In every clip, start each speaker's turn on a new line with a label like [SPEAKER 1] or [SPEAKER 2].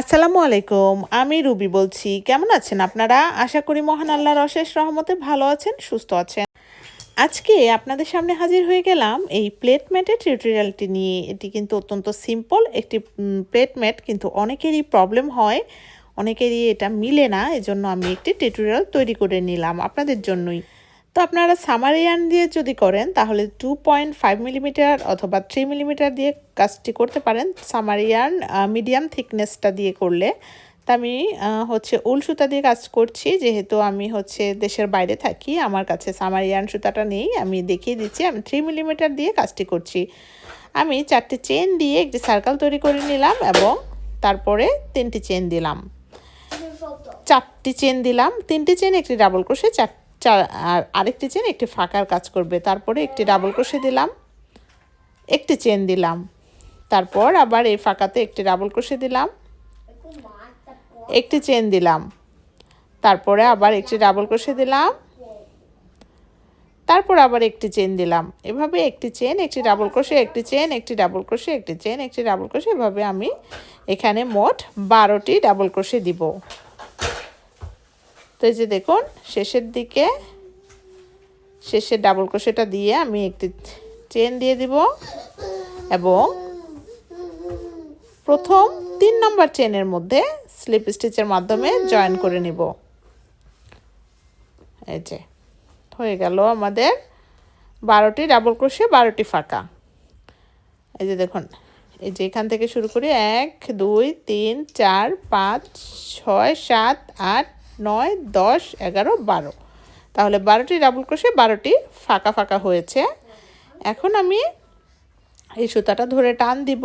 [SPEAKER 1] আসসালামু আলাইকুম আমি রুবি বলছি কেমন আছেন আপনারা আশা করি মহান আল্লাহর অশেষ রহমতে ভালো আছেন সুস্থ আছেন আজকে আপনাদের সামনে হাজির হয়ে গেলাম এই প্লেট টিউটোরিয়ালটি নিয়ে এটি কিন্তু অত্যন্ত সিম্পল একটি প্লেটমেট কিন্তু অনেকেরই প্রবলেম হয় অনেকেরই এটা মিলে না এজন্য আমি একটি টিউটোরিয়াল তৈরি করে নিলাম আপনাদের জন্যই তো আপনারা সামারিয়ান দিয়ে যদি করেন তাহলে টু পয়েন্ট ফাইভ মিলিমিটার অথবা থ্রি মিলিমিটার দিয়ে কাজটি করতে পারেন সামারিয়ান মিডিয়াম থিকনেসটা দিয়ে করলে তা আমি হচ্ছে উল সুতা দিয়ে কাজ করছি যেহেতু আমি হচ্ছে দেশের বাইরে থাকি আমার কাছে সামারিয়ান সুতাটা নেই আমি দেখিয়ে দিচ্ছি আমি থ্রি মিলিমিটার দিয়ে কাজটি করছি আমি চারটি চেন দিয়ে একটি সার্কেল তৈরি করে নিলাম এবং তারপরে তিনটি চেন দিলাম চারটি চেন দিলাম তিনটি চেন একটি ডাবল ক্রোশে চারটি চার আর আরেকটি চেন একটি ফাঁকার কাজ করবে তারপরে একটি ডাবল কষে দিলাম একটি চেন দিলাম তারপর আবার এই ফাঁকাতে একটি ডাবল কষে দিলাম একটি চেন দিলাম তারপরে আবার একটি ডাবল কষে দিলাম তারপর আবার একটি চেন দিলাম এভাবে একটি চেন একটি ডাবল কষে একটি চেন একটি ডাবল কষে একটি চেন একটি ডাবল কষে এভাবে আমি এখানে মোট বারোটি ডাবল কষে দিব তো এই যে দেখুন শেষের দিকে শেষের ডাবল ক্রোশেটা দিয়ে আমি একটি চেন দিয়ে দিব এবং প্রথম তিন নম্বর চেনের মধ্যে স্লিপ স্টিচের মাধ্যমে জয়েন করে নিব এই যে হয়ে গেল আমাদের বারোটি ডাবল ক্রোশে বারোটি ফাঁকা এই যে দেখুন এই যে এখান থেকে শুরু করি এক দুই তিন চার পাঁচ ছয় সাত আট নয় দশ এগারো বারো তাহলে বারোটি ডাবল ক্রোশে বারোটি ফাঁকা ফাঁকা হয়েছে এখন আমি এই সুতাটা ধরে টান দিব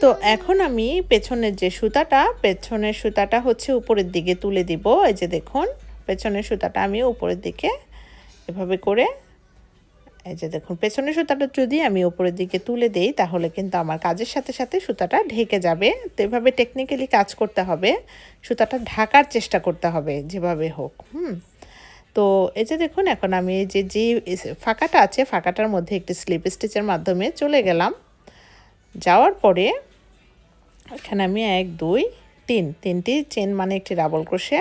[SPEAKER 1] তো এখন আমি পেছনের যে সুতাটা পেছনের সুতাটা হচ্ছে উপরের দিকে তুলে দিব এই যে দেখুন পেছনের সুতাটা আমি উপরের দিকে এভাবে করে এই যে দেখুন পেছনের সুতাটা যদি আমি ওপরের দিকে তুলে দেই তাহলে কিন্তু আমার কাজের সাথে সাথে সুতাটা ঢেকে যাবে তো এভাবে টেকনিক্যালি কাজ করতে হবে সুতাটা ঢাকার চেষ্টা করতে হবে যেভাবে হোক হুম তো এই যে দেখুন এখন আমি যে যে ফাঁকাটা আছে ফাঁকাটার মধ্যে একটি স্লিপ স্টিচের মাধ্যমে চলে গেলাম যাওয়ার পরে এখানে আমি এক দুই তিন তিনটি চেন মানে একটি ডাবল ক্রোশে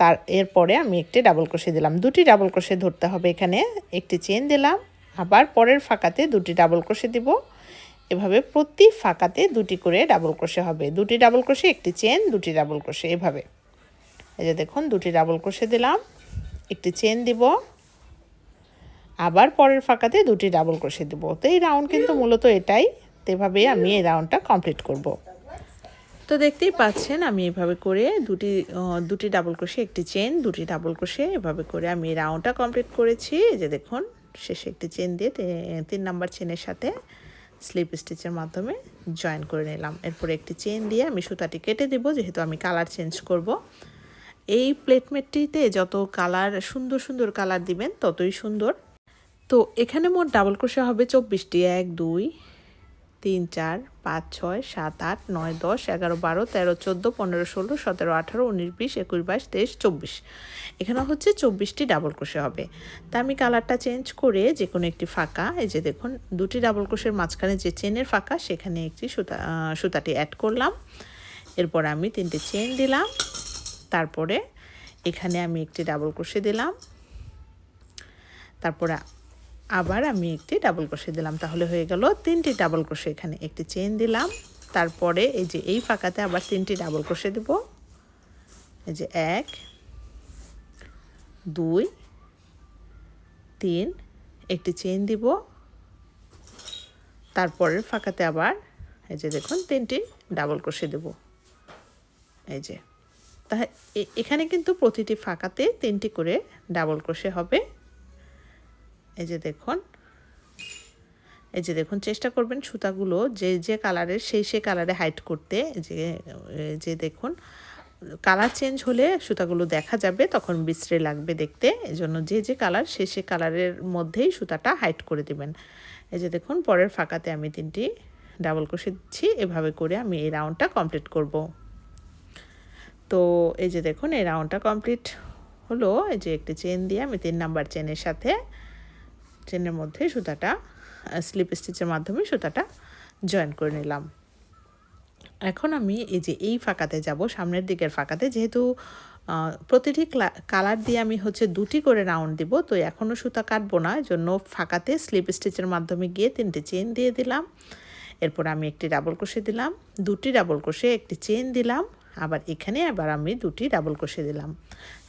[SPEAKER 1] তার এরপরে আমি একটি ডাবল ক্রোশে দিলাম দুটি ডাবল ক্রোশে ধরতে হবে এখানে একটি চেন দিলাম আবার পরের ফাঁকাতে দুটি ডাবল ক্রোশে দিব এভাবে প্রতি ফাঁকাতে দুটি করে ডাবল ক্রোশে হবে দুটি ডাবল ক্রোশে একটি চেন দুটি ডাবল ক্রোশে এভাবে এই যে দেখুন দুটি ডাবল ক্রোশে দিলাম একটি চেন দিব আবার পরের ফাঁকাতে দুটি ডাবল ক্রোশে দিব তো এই রাউন্ড কিন্তু মূলত এটাই তো এভাবেই আমি এই রাউন্ডটা কমপ্লিট করব তো দেখতেই পাচ্ছেন আমি এভাবে করে দুটি দুটি ডাবল ক্রোশে একটি চেন দুটি ডাবল ক্রোশে এভাবে করে আমি রাউন্ডটা কমপ্লিট করেছি যে দেখুন শেষে একটি চেন দিয়ে তিন নাম্বার চেনের সাথে স্লিপ স্টিচের মাধ্যমে জয়েন করে নিলাম এরপরে একটি চেন দিয়ে আমি সুতাটি কেটে দেবো যেহেতু আমি কালার চেঞ্জ করব এই প্লেটমেটটিতে যত কালার সুন্দর সুন্দর কালার দিবেন ততই সুন্দর তো এখানে মোট ডাবল ক্রোশে হবে চব্বিশটি এক দুই তিন চার পাঁচ ছয় সাত আট নয় দশ এগারো বারো তেরো চোদ্দো পনেরো ষোলো সতেরো আঠারো উনিশ বিশ একুশ বাইশ তেইশ চব্বিশ এখানে হচ্ছে চব্বিশটি ডাবল কোষে হবে তা আমি কালারটা চেঞ্জ করে যে কোনো একটি ফাঁকা এই যে দেখুন দুটি ডাবল কোষের মাঝখানে যে চেনের ফাঁকা সেখানে একটি সুতা সুতাটি অ্যাড করলাম এরপর আমি তিনটে চেন দিলাম তারপরে এখানে আমি একটি ডাবল কোষে দিলাম তারপরে আবার আমি একটি ডাবল ক্রোশে দিলাম তাহলে হয়ে গেল তিনটি ডাবল ক্রোশে এখানে একটি চেন দিলাম তারপরে এই যে এই ফাঁকাতে আবার তিনটি ডাবল ক্রোশে দেব এই যে এক দুই তিন একটি চেন দিব তারপরের ফাঁকাতে আবার এই যে দেখুন তিনটি ডাবল ক্রোশে দেব এই যে তা এখানে কিন্তু প্রতিটি ফাঁকাতে তিনটি করে ডাবল ক্রোশে হবে এই যে দেখুন এই যে দেখুন চেষ্টা করবেন সুতাগুলো যে যে কালারের সেই সেই কালারে হাইট করতে যে যে দেখুন কালার চেঞ্জ হলে সুতাগুলো দেখা যাবে তখন বিশ্রে লাগবে দেখতে এই জন্য যে যে কালার সে সে কালারের মধ্যেই সুতাটা হাইট করে দিবেন এই যে দেখুন পরের ফাঁকাতে আমি তিনটি ডাবল কষে দিচ্ছি এভাবে করে আমি এই রাউন্ডটা কমপ্লিট করব তো এই যে দেখুন এই রাউন্ডটা কমপ্লিট হলো এই যে একটি চেন দিয়ে আমি তিন নাম্বার চেনের সাথে চেনের মধ্যে সুতাটা স্লিপ স্টিচের মাধ্যমে সুতাটা জয়েন করে নিলাম এখন আমি এই যে এই ফাঁকাতে যাব সামনের দিকের ফাঁকাতে যেহেতু প্রতিটি কালার দিয়ে আমি হচ্ছে দুটি করে রাউন্ড দিব তো এখনও সুতা কাটবো না জন্য ফাঁকাতে স্লিপ স্টিচের মাধ্যমে গিয়ে তিনটে চেন দিয়ে দিলাম এরপর আমি একটি ডাবল কষে দিলাম দুটি ডাবল কষে একটি চেন দিলাম আবার এখানে আবার আমি দুটি ডাবল কষে দিলাম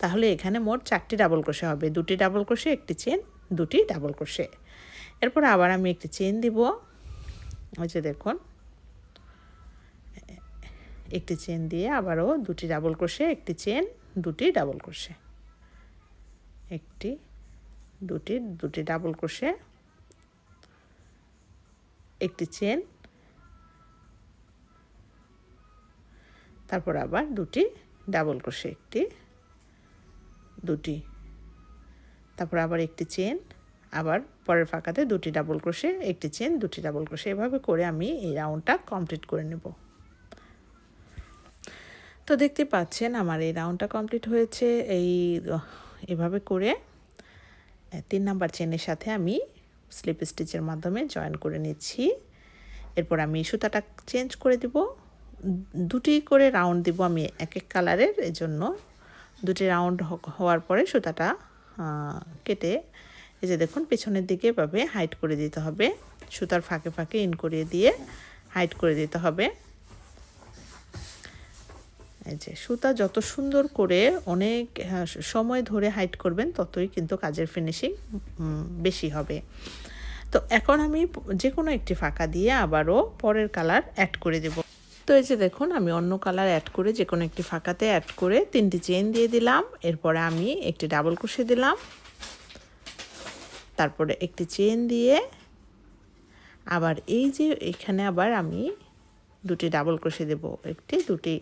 [SPEAKER 1] তাহলে এখানে মোট চারটি ডাবল কষে হবে দুটি ডাবল কষে একটি চেন দুটি ডাবল ক্রোশে এরপর আবার আমি একটি চেন দিব ওই যে দেখুন একটি চেন দিয়ে আবারও দুটি ডাবল ক্রোশে একটি চেন দুটি ডাবল ক্রোশে একটি দুটি দুটি ডাবল ক্রোশে একটি চেন তারপর আবার দুটি ডাবল ক্রোশে একটি দুটি তারপর আবার একটি চেন আবার পরের ফাঁকাতে দুটি ডাবল ক্রোশে একটি চেন দুটি ডাবল ক্রোশে এভাবে করে আমি এই রাউন্ডটা কমপ্লিট করে নেব তো দেখতে পাচ্ছেন আমার এই রাউন্ডটা কমপ্লিট হয়েছে এই এভাবে করে তিন নাম্বার চেনের সাথে আমি স্লিপ স্টিচের মাধ্যমে জয়েন করে নিচ্ছি এরপর আমি সুতাটা চেঞ্জ করে দিব দুটি করে রাউন্ড দিব আমি এক এক কালারের এজন্য দুটি রাউন্ড হওয়ার পরে সুতাটা কেটে এই যে দেখুন পেছনের দিকে এভাবে হাইট করে দিতে হবে সুতার ফাঁকে ফাঁকে ইন করিয়ে দিয়ে হাইট করে দিতে হবে এই যে সুতা যত সুন্দর করে অনেক হ্যাঁ, সময় ধরে হাইট করবেন ততই কিন্তু কাজের ফিনিশিং বেশি হবে তো এখন আমি যে কোনো একটি ফাঁকা দিয়ে আবারও পরের কালার অ্যাড করে দেবো তো এই যে দেখুন আমি অন্য কালার অ্যাড করে যে কোনো একটি ফাঁকাতে অ্যাড করে তিনটি চেন দিয়ে দিলাম এরপরে আমি একটি ডাবল কুশি দিলাম তারপরে একটি চেন দিয়ে আবার এই যে এখানে আবার আমি দুটি ডাবল কুশি দেব একটি দুটি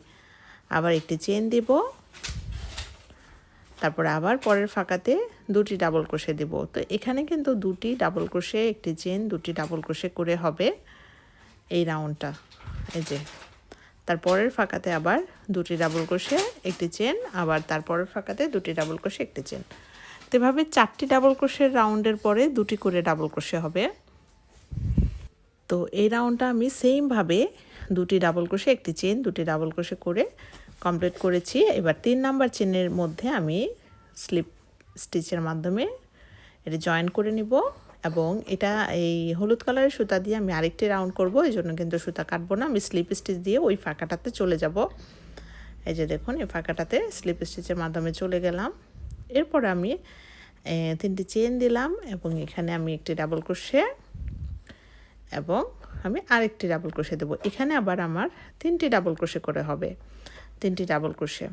[SPEAKER 1] আবার একটি চেন দেব তারপরে আবার পরের ফাঁকাতে দুটি ডাবল কষে দেব তো এখানে কিন্তু দুটি ডাবল কষে একটি চেন দুটি ডাবল ক্রোশে করে হবে এই রাউন্ডটা এই যে তারপরের ফাঁকাতে আবার দুটি ডাবল ক্রোশে একটি চেন আবার তারপরের ফাঁকাতে দুটি ডাবল ক্রোশে একটি চেন তেভাবে চারটি ডাবল ক্রোশের রাউন্ডের পরে দুটি করে ডাবল ক্রোশে হবে তো এই রাউন্ডটা আমি সেমভাবে দুটি ডাবল ক্রোশে একটি চেন দুটি ডাবল ক্রোশে করে কমপ্লিট করেছি এবার তিন নাম্বার চেনের মধ্যে আমি স্লিপ স্টিচের মাধ্যমে এটা জয়েন করে নিব এবং এটা এই হলুদ কালারের সুতা দিয়ে আমি আরেকটি রাউন্ড করব এই জন্য কিন্তু সুতা কাটবো না আমি স্লিপ স্টিচ দিয়ে ওই ফাঁকাটাতে চলে যাব এই যে দেখুন এই ফাঁকাটাতে স্লিপ স্টিচের মাধ্যমে চলে গেলাম এরপর আমি তিনটি চেন দিলাম এবং এখানে আমি একটি ডাবল ক্রোশে এবং আমি আরেকটি ডাবল ক্রোশে দেবো এখানে আবার আমার তিনটি ডাবল ক্রোশে করে হবে তিনটি ডাবল ক্রোশে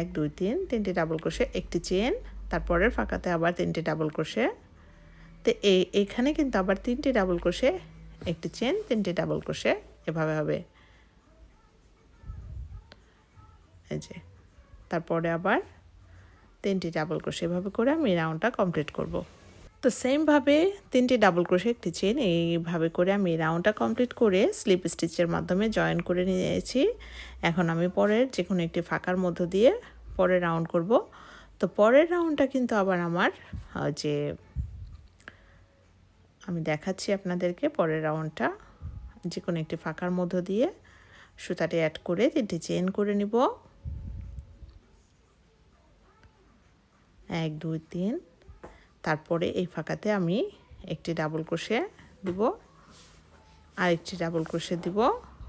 [SPEAKER 1] এক দুই তিন তিনটি ডাবল ক্রোশে একটি চেন তারপরের ফাঁকাতে আবার তিনটে ডাবল ক্রোশে তো এই এখানে কিন্তু আবার তিনটে ডাবল ক্রোশে একটি চেন তিনটে ডাবল ক্রোশে এভাবে হবে এই যে তারপরে আবার তিনটি ডাবল ক্রোশে এভাবে করে আমি রাউন্ডটা কমপ্লিট করব তো সেমভাবে তিনটি ডাবল ক্রোশে একটি চেন এইভাবে করে আমি রাউন্ডটা কমপ্লিট করে স্লিপ স্টিচের মাধ্যমে জয়েন করে নিয়েছি এখন আমি পরের যে কোনো একটি ফাঁকার মধ্য দিয়ে পরে রাউন্ড করব তো পরের রাউন্ডটা কিন্তু আবার আমার যে আমি দেখাচ্ছি আপনাদেরকে পরের রাউন্ডটা যে কোনো একটি ফাঁকার মধ্য দিয়ে সুতাটি অ্যাড করে তিনটি চেন করে নিব এক দুই তিন তারপরে এই ফাঁকাতে আমি একটি ডাবল ক্রোশে দিব আর একটি ডাবল ক্রোশে দিব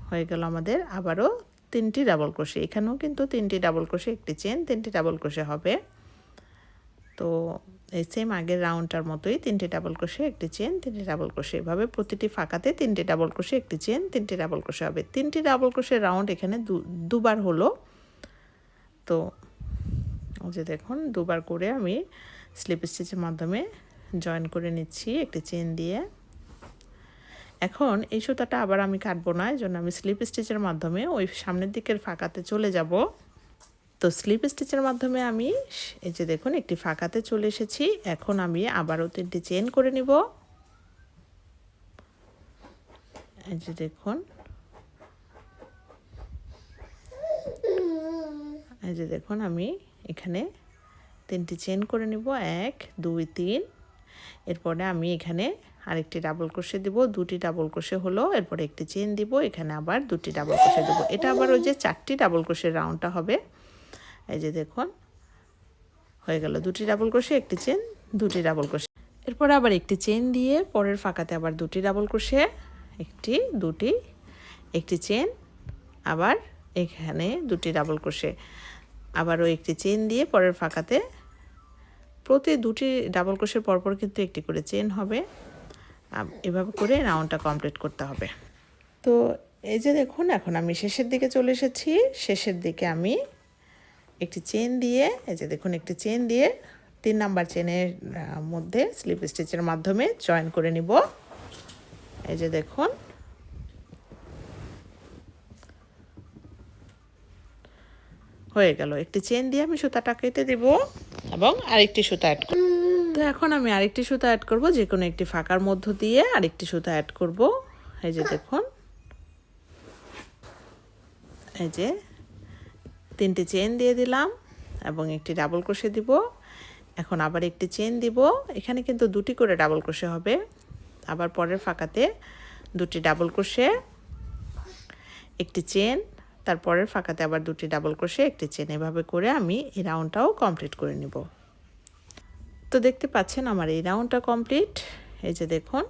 [SPEAKER 1] হয়ে গেল আমাদের আবারও তিনটি ডাবল ক্রোশে এখানেও কিন্তু তিনটি ডাবল ক্রোশে একটি চেন তিনটি ডাবল ক্রোশে হবে তো এই সেম আগের রাউন্ডটার মতোই তিনটে ডাবল ক্রোশে একটি চেন তিনটে ডাবল ক্রোশে এভাবে প্রতিটি ফাঁকাতে তিনটে ডাবল ক্রোশে একটি চেন তিনটে ডাবল ক্রোশে হবে তিনটি ডাবল ক্রোশে রাউন্ড এখানে দুবার হলো তো যে দেখুন দুবার করে আমি স্লিপ স্টিচের মাধ্যমে জয়েন করে নিচ্ছি একটি চেন দিয়ে এখন এই সুতাটা আবার আমি কাটবো না এই জন্য আমি স্লিপ স্টিচের মাধ্যমে ওই সামনের দিকের ফাঁকাতে চলে যাব তো স্লিপ স্টিচের মাধ্যমে আমি এই যে দেখুন একটি ফাঁকাতে চলে এসেছি এখন আমি আবারও তিনটি চেন করে নিব এই যে দেখুন এই যে দেখুন আমি এখানে তিনটি চেন করে নিব এক দুই তিন এরপরে আমি এখানে আরেকটি ডাবল ক্রোশে দিব দুটি ডাবল ক্রোশে হলো এরপরে একটি চেন দিব এখানে আবার দুটি ডাবল ক্রোশে দেবো এটা আবার ওই যে চারটি ডাবল কোষের রাউন্ডটা হবে এই যে দেখুন হয়ে গেল দুটি ডাবল ক্রোশে একটি চেন দুটি ডাবল ক্রোশে এরপর আবার একটি চেন দিয়ে পরের ফাঁকাতে আবার দুটি ডাবল ক্রোশে একটি দুটি একটি চেন আবার এখানে দুটি ডাবল ক্রোশে আবারও একটি চেন দিয়ে পরের ফাঁকাতে প্রতি দুটি ডাবল ক্রোশের পরপর কিন্তু একটি করে চেন হবে এভাবে করে রাউন্ডটা কমপ্লিট করতে হবে তো এই যে দেখুন এখন আমি শেষের দিকে চলে এসেছি শেষের দিকে আমি একটি চেন দিয়ে এই যে দেখুন একটি চেন দিয়ে তিন নাম্বার চেনের মধ্যে স্লিপ স্টিচের মাধ্যমে জয়েন করে নিব এই যে দেখুন হয়ে গেল একটি চেন দিয়ে আমি সুতাটা কেটে দিব এবং আরেকটি সুতা অ্যাড তো এখন আমি আরেকটি সুতা অ্যাড করব যে কোনো একটি ফাঁকার মধ্য দিয়ে আরেকটি সুতা অ্যাড করব এই যে দেখুন এই যে তিনটি চেন দিয়ে দিলাম এবং একটি ডাবল ক্রোশে দিব এখন আবার একটি চেন দিব এখানে কিন্তু দুটি করে ডাবল ক্রোশে হবে আবার পরের ফাঁকাতে দুটি ডাবল ক্রোশে একটি চেন তারপরের ফাঁকাতে আবার দুটি ডাবল ক্রোশে একটি চেন এভাবে করে আমি এই রাউন্ডটাও কমপ্লিট করে নিব তো দেখতে পাচ্ছেন আমার এই রাউন্ডটা কমপ্লিট এই যে দেখুন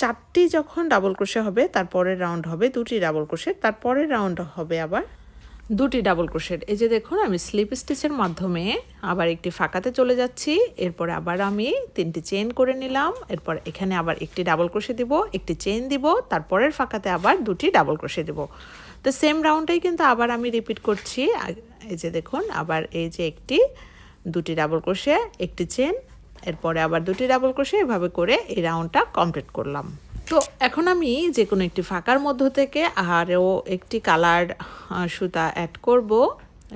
[SPEAKER 1] চারটি যখন ডাবল ক্রোশে হবে তারপরের রাউন্ড হবে দুটি ডাবল ক্রোশে তারপরের রাউন্ড হবে আবার দুটি ডাবল ক্রোশের এই যে দেখুন আমি স্লিপ স্টিচের মাধ্যমে আবার একটি ফাঁকাতে চলে যাচ্ছি এরপর আবার আমি তিনটি চেন করে নিলাম এরপর এখানে আবার একটি ডাবল ক্রোশে দিব একটি চেন দিব তারপরের ফাঁকাতে আবার দুটি ডাবল ক্রোশে দিব তো সেম রাউন্ডটাই কিন্তু আবার আমি রিপিট করছি এই যে দেখুন আবার এই যে একটি দুটি ডাবল ক্রোশে একটি চেন এরপরে আবার দুটি ডাবল ক্রোশে এভাবে করে এই রাউন্ডটা কমপ্লিট করলাম তো এখন আমি যে কোনো একটি ফাঁকার মধ্য থেকে আরও একটি কালার সুতা অ্যাড করব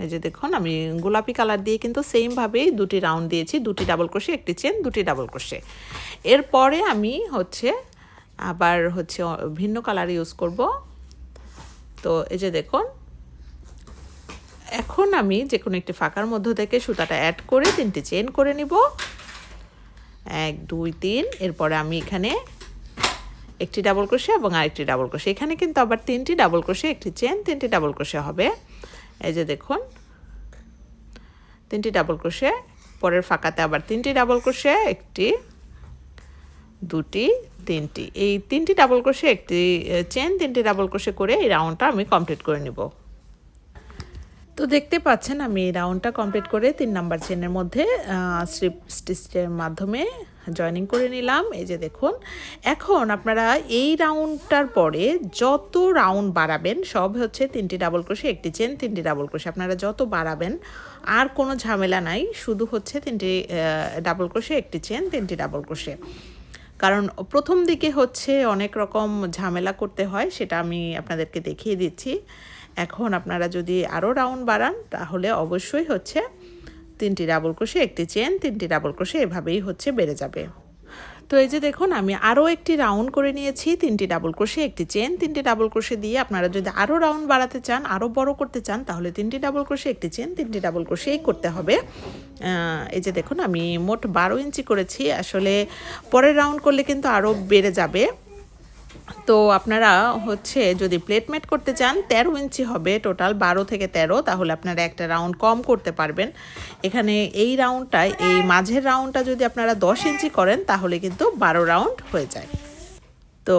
[SPEAKER 1] এই যে দেখুন আমি গোলাপি কালার দিয়ে কিন্তু সেমভাবেই দুটি রাউন্ড দিয়েছি দুটি ডাবল ক্রোশে একটি চেন দুটি ডাবল কোষে এরপরে আমি হচ্ছে আবার হচ্ছে ভিন্ন কালার ইউজ করব তো এই যে দেখুন এখন আমি যে কোনো একটি ফাঁকার মধ্য থেকে সুতাটা অ্যাড করে তিনটি চেন করে নিব এক দুই তিন এরপরে আমি এখানে একটি ডাবল ক্রোশে এবং আরেকটি ডাবল ক্রোশে এখানে কিন্তু আবার তিনটি ডাবল ক্রোশে একটি চেন তিনটি ডাবল ক্রোশে হবে এই যে দেখুন তিনটি ডাবল ক্রোশে পরের ফাঁকাতে আবার তিনটি ডাবল ক্রোশে একটি দুটি তিনটি এই তিনটি ডাবল ক্রোশে একটি চেন তিনটি ডাবল ক্রোশে করে এই রাউন্ডটা আমি কমপ্লিট করে নিব তো দেখতে পাচ্ছেন আমি এই রাউন্ডটা কমপ্লিট করে তিন নাম্বার চেনের মধ্যে স্লিপ স্টিচের মাধ্যমে জয়নিং করে নিলাম এই যে দেখুন এখন আপনারা এই রাউন্ডটার পরে যত রাউন্ড বাড়াবেন সব হচ্ছে তিনটি ডাবল ক্রোশে একটি চেন তিনটি ডাবল ক্রোশে আপনারা যত বাড়াবেন আর কোনো ঝামেলা নাই শুধু হচ্ছে তিনটি ডাবল ক্রোশে একটি চেন তিনটি ডাবল ক্রোশে কারণ প্রথম দিকে হচ্ছে অনেক রকম ঝামেলা করতে হয় সেটা আমি আপনাদেরকে দেখিয়ে দিচ্ছি এখন আপনারা যদি আরও রাউন্ড বাড়ান তাহলে অবশ্যই হচ্ছে তিনটি ডাবল ক্রোশে একটি চেন তিনটি ডাবল ক্রোশে এভাবেই হচ্ছে বেড়ে যাবে তো এই যে দেখুন আমি আরও একটি রাউন্ড করে নিয়েছি তিনটি ডাবল ক্রোশে একটি চেন তিনটি ডাবল ক্রোশে দিয়ে আপনারা যদি আরও রাউন্ড বাড়াতে চান আরও বড় করতে চান তাহলে তিনটি ডাবল ক্রোশে একটি চেন তিনটি ডাবল ক্রোশেই করতে হবে এই যে দেখুন আমি মোট বারো ইঞ্চি করেছি আসলে পরের রাউন্ড করলে কিন্তু আরও বেড়ে যাবে তো আপনারা হচ্ছে যদি প্লেটমেট করতে চান তেরো ইঞ্চি হবে টোটাল বারো থেকে তেরো তাহলে আপনারা একটা রাউন্ড কম করতে পারবেন এখানে এই রাউন্ডটায় এই মাঝের রাউন্ডটা যদি আপনারা দশ ইঞ্চি করেন তাহলে কিন্তু বারো রাউন্ড হয়ে যায় তো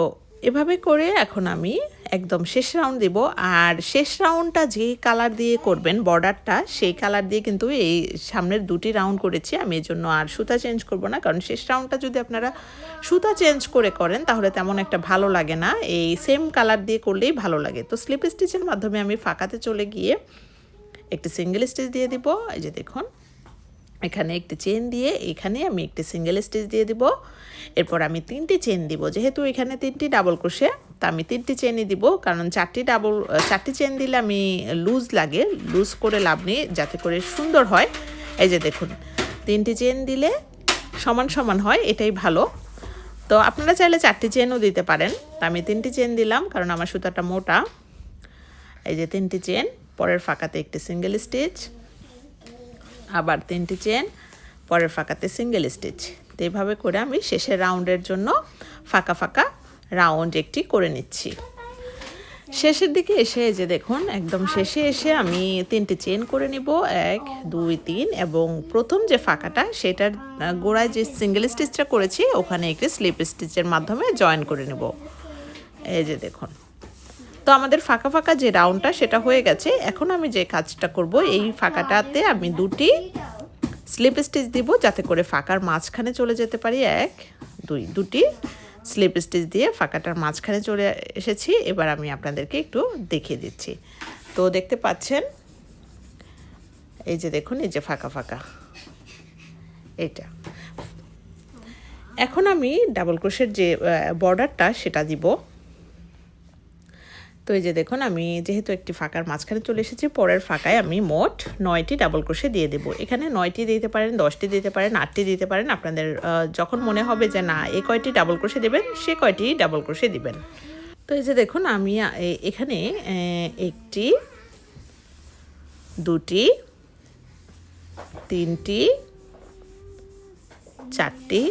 [SPEAKER 1] এভাবে করে এখন আমি একদম শেষ রাউন্ড দেব আর শেষ রাউন্ডটা যে কালার দিয়ে করবেন বর্ডারটা সেই কালার দিয়ে কিন্তু এই সামনের দুটি রাউন্ড করেছি আমি এর জন্য আর সুতা চেঞ্জ করব না কারণ শেষ রাউন্ডটা যদি আপনারা সুতা চেঞ্জ করে করেন তাহলে তেমন একটা ভালো লাগে না এই সেম কালার দিয়ে করলেই ভালো লাগে তো স্লিপ স্টিচের মাধ্যমে আমি ফাঁকাতে চলে গিয়ে একটি সিঙ্গেল স্টিচ দিয়ে দিব এই যে দেখুন এখানে একটি চেন দিয়ে এখানে আমি একটি সিঙ্গেল স্টিচ দিয়ে দিব এরপর আমি তিনটি চেন দিব যেহেতু এখানে তিনটি ডাবল ক্রোশে তা আমি তিনটি চেনই দিব কারণ চারটি ডাবল চারটি চেন দিলে আমি লুজ লাগে লুজ করে লাভ নেই যাতে করে সুন্দর হয় এই যে দেখুন তিনটি চেন দিলে সমান সমান হয় এটাই ভালো তো আপনারা চাইলে চারটি চেনও দিতে পারেন তো আমি তিনটি চেন দিলাম কারণ আমার সুতাটা মোটা এই যে তিনটি চেন পরের ফাঁকাতে একটি সিঙ্গেল স্টিচ আবার তিনটি চেন পরের ফাঁকাতে সিঙ্গেল স্টিচ তো এইভাবে করে আমি শেষের রাউন্ডের জন্য ফাঁকা ফাঁকা রাউন্ড একটি করে নিচ্ছি শেষের দিকে এসে যে দেখুন একদম শেষে এসে আমি তিনটি চেন করে নিব এক দুই তিন এবং প্রথম যে ফাঁকাটা সেটার গোড়ায় যে সিঙ্গেল স্টিচটা করেছি ওখানে একটি স্লিপ স্টিচের মাধ্যমে জয়েন করে নেব এই যে দেখুন তো আমাদের ফাঁকা ফাঁকা যে রাউন্ডটা সেটা হয়ে গেছে এখন আমি যে কাজটা করব এই ফাঁকাটাতে আমি দুটি স্লিপ স্টিচ দিব যাতে করে ফাঁকার মাঝখানে চলে যেতে পারি এক দুই দুটি স্লিপ স্টিচ দিয়ে ফাঁকাটার মাঝখানে চলে এসেছি এবার আমি আপনাদেরকে একটু দেখিয়ে দিচ্ছি তো দেখতে পাচ্ছেন এই যে দেখুন এই যে ফাঁকা ফাঁকা এটা এখন আমি ডাবল ক্রোশের যে বর্ডারটা সেটা দিব তো এই যে দেখুন আমি যেহেতু একটি ফাঁকার মাঝখানে চলে এসেছি পরের ফাঁকায় আমি মোট নয়টি ডাবল ক্রোশে দিয়ে দেবো এখানে নয়টি দিতে পারেন দশটি দিতে পারেন আটটি দিতে পারেন আপনাদের যখন মনে হবে যে না এ কয়টি ডাবল ক্রোশে দেবেন সে কয়টি ডাবল ক্রোশে দিবেন তো এই যে দেখুন আমি এখানে একটি দুটি তিনটি চারটি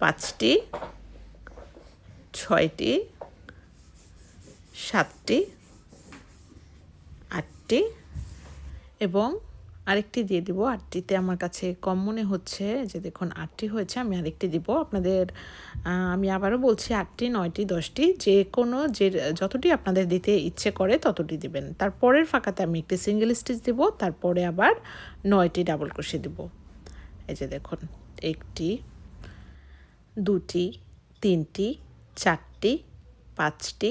[SPEAKER 1] পাঁচটি ছয়টি সাতটি আটটি এবং আরেকটি দিয়ে দিব আটটিতে আমার কাছে কম মনে হচ্ছে যে দেখুন আটটি হয়েছে আমি আরেকটি দিব আপনাদের আমি আবারও বলছি আটটি নয়টি দশটি যে কোনো যে যতটি আপনাদের দিতে ইচ্ছে করে ততটি দিবেন তারপরের ফাঁকাতে আমি একটি সিঙ্গেল স্টিচ দিব তারপরে আবার নয়টি ডাবল কষে দিব এই যে দেখুন একটি দুটি তিনটি চারটি পাঁচটি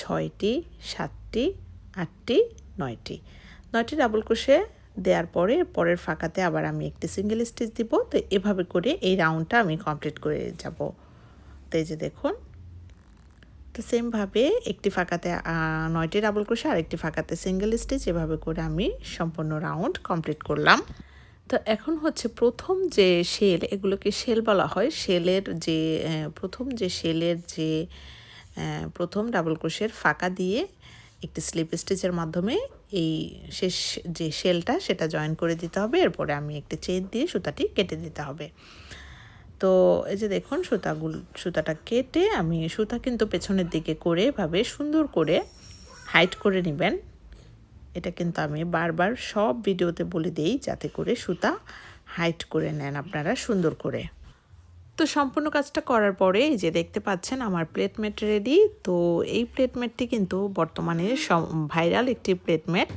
[SPEAKER 1] ছয়টি সাতটি আটটি নয়টি নয়টি ডাবল ক্রোশে দেওয়ার পরে পরের ফাঁকাতে আবার আমি একটি সিঙ্গেল স্টিচ দিব তো এভাবে করে এই রাউন্ডটা আমি কমপ্লিট করে যাব তো এই যে দেখুন তো সেমভাবে একটি ফাঁকাতে নয়টি ডাবল ক্রোশে আর একটি ফাঁকাতে সিঙ্গেল স্টিচ এভাবে করে আমি সম্পূর্ণ রাউন্ড কমপ্লিট করলাম তো এখন হচ্ছে প্রথম যে শেল এগুলোকে শেল বলা হয় শেলের যে প্রথম যে শেলের যে প্রথম ডাবল ক্রোশের ফাঁকা দিয়ে একটি স্লিপ স্টিচের মাধ্যমে এই শেষ যে শেলটা সেটা জয়েন করে দিতে হবে এরপরে আমি একটি চেন দিয়ে সুতাটি কেটে দিতে হবে তো এই যে দেখুন সুতাগুলো সুতাটা কেটে আমি সুতা কিন্তু পেছনের দিকে করে এভাবে সুন্দর করে হাইট করে নেবেন এটা কিন্তু আমি বারবার সব ভিডিওতে বলে দিই যাতে করে সুতা হাইট করে নেন আপনারা সুন্দর করে তো সম্পূর্ণ কাজটা করার পরে এই যে দেখতে পাচ্ছেন আমার প্লেটমেট রেডি তো এই প্লেটমেটটি কিন্তু বর্তমানে ভাইরাল একটি প্লেটমেট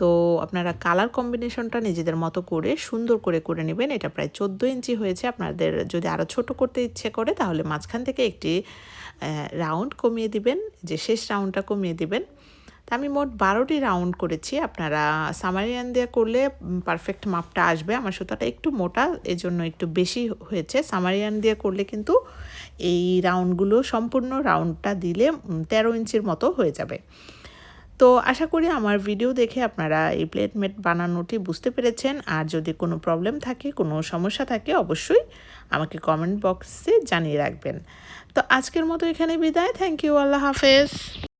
[SPEAKER 1] তো আপনারা কালার কম্বিনেশনটা নিজেদের মতো করে সুন্দর করে করে নেবেন এটা প্রায় চোদ্দ ইঞ্চি হয়েছে আপনাদের যদি আরও ছোট করতে ইচ্ছে করে তাহলে মাঝখান থেকে একটি রাউন্ড কমিয়ে দিবেন যে শেষ রাউন্ডটা কমিয়ে দিবেন তা আমি মোট বারোটি রাউন্ড করেছি আপনারা সামারিয়ান দিয়ে করলে পারফেক্ট মাপটা আসবে আমার সুতাটা একটু মোটা এজন্য একটু বেশি হয়েছে সামারিয়ান দিয়ে করলে কিন্তু এই রাউন্ডগুলো সম্পূর্ণ রাউন্ডটা দিলে তেরো ইঞ্চির মতো হয়ে যাবে তো আশা করি আমার ভিডিও দেখে আপনারা এই প্লেটমেট বানানোটি বুঝতে পেরেছেন আর যদি কোনো প্রবলেম থাকে কোনো সমস্যা থাকে অবশ্যই আমাকে কমেন্ট বক্সে জানিয়ে রাখবেন তো আজকের মতো এখানে বিদায় থ্যাংক ইউ আল্লাহ হাফেজ